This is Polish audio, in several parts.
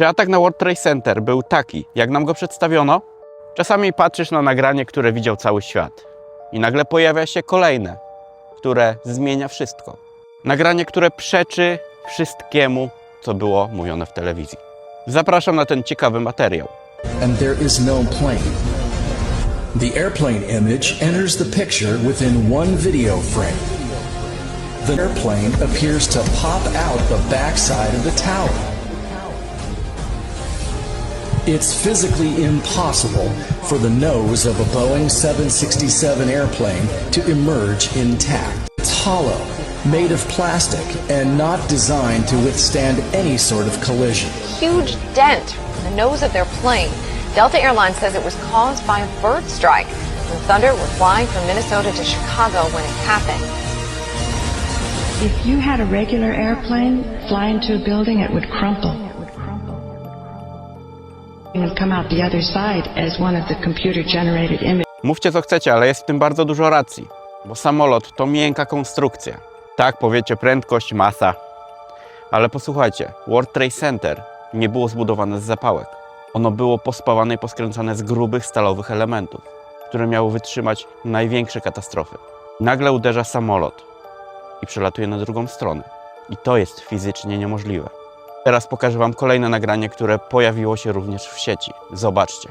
Czy atak na World Trade Center był taki, jak nam go przedstawiono? Czasami patrzysz na nagranie, które widział cały świat i nagle pojawia się kolejne, które zmienia wszystko. Nagranie, które przeczy wszystkiemu, co było mówione w telewizji. Zapraszam na ten ciekawy materiał. and there is no plane. The airplane image enters the picture within one video frame. The airplane appears to pop out the backside of the tower. It's physically impossible for the nose of a Boeing 767 airplane to emerge intact. It's hollow, made of plastic, and not designed to withstand any sort of collision. huge dent in the nose of their plane. Delta Airlines says it was caused by a bird strike when Thunder were flying from Minnesota to Chicago when it happened. If you had a regular airplane fly into a building, it would crumple. Mówcie co chcecie, ale jest w tym bardzo dużo racji, bo samolot to miękka konstrukcja. Tak, powiecie prędkość, masa. Ale posłuchajcie, World Trade Center nie było zbudowane z zapałek. Ono było pospawane i poskręcane z grubych stalowych elementów, które miały wytrzymać największe katastrofy. Nagle uderza samolot i przelatuje na drugą stronę. I to jest fizycznie niemożliwe. Teraz pokażę Wam kolejne nagranie, które pojawiło się również w sieci. Zobaczcie.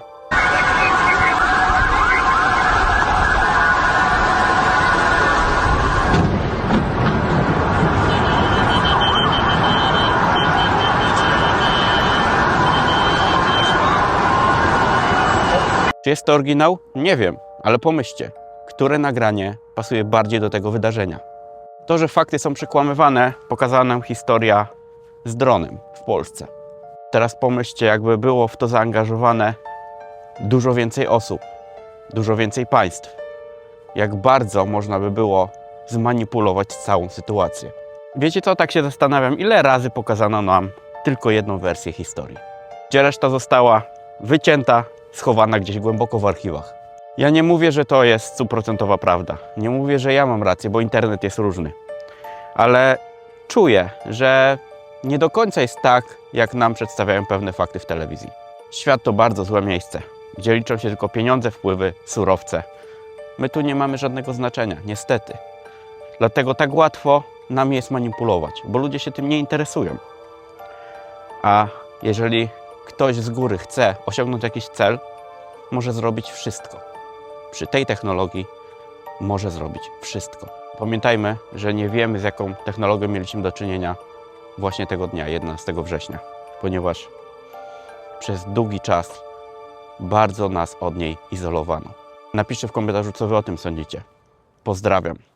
Czy jest to oryginał? Nie wiem, ale pomyślcie, które nagranie pasuje bardziej do tego wydarzenia. To, że fakty są przekłamywane, pokazała nam historia z dronem w Polsce. Teraz pomyślcie, jakby było w to zaangażowane dużo więcej osób, dużo więcej państw. Jak bardzo można by było zmanipulować całą sytuację. Wiecie co, tak się zastanawiam, ile razy pokazano nam tylko jedną wersję historii. Gdzie reszta została wycięta, schowana gdzieś głęboko w archiwach. Ja nie mówię, że to jest stuprocentowa prawda. Nie mówię, że ja mam rację, bo internet jest różny. Ale czuję, że nie do końca jest tak, jak nam przedstawiają pewne fakty w telewizji. Świat to bardzo złe miejsce, gdzie liczą się tylko pieniądze, wpływy, surowce. My tu nie mamy żadnego znaczenia, niestety. Dlatego tak łatwo nam jest manipulować, bo ludzie się tym nie interesują. A jeżeli ktoś z góry chce osiągnąć jakiś cel, może zrobić wszystko. Przy tej technologii może zrobić wszystko. Pamiętajmy, że nie wiemy, z jaką technologią mieliśmy do czynienia właśnie tego dnia, 11 września, ponieważ przez długi czas bardzo nas od niej izolowano. Napiszcie w komentarzu, co wy o tym sądzicie. Pozdrawiam.